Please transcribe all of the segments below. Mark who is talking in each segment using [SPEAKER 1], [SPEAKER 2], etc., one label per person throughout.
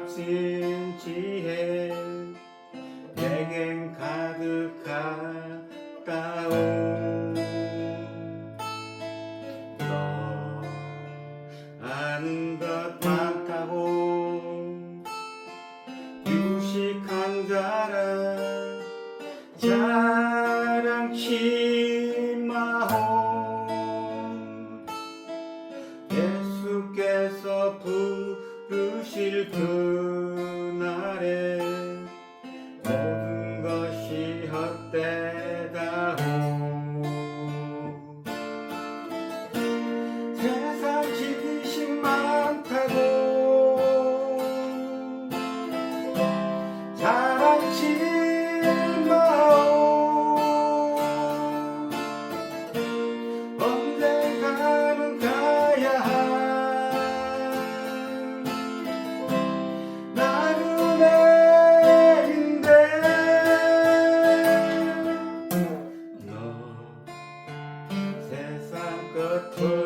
[SPEAKER 1] 값진 지혜. 내겐 가득하다오. 너 아는 것 shepherd.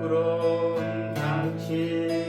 [SPEAKER 1] 그런 당신.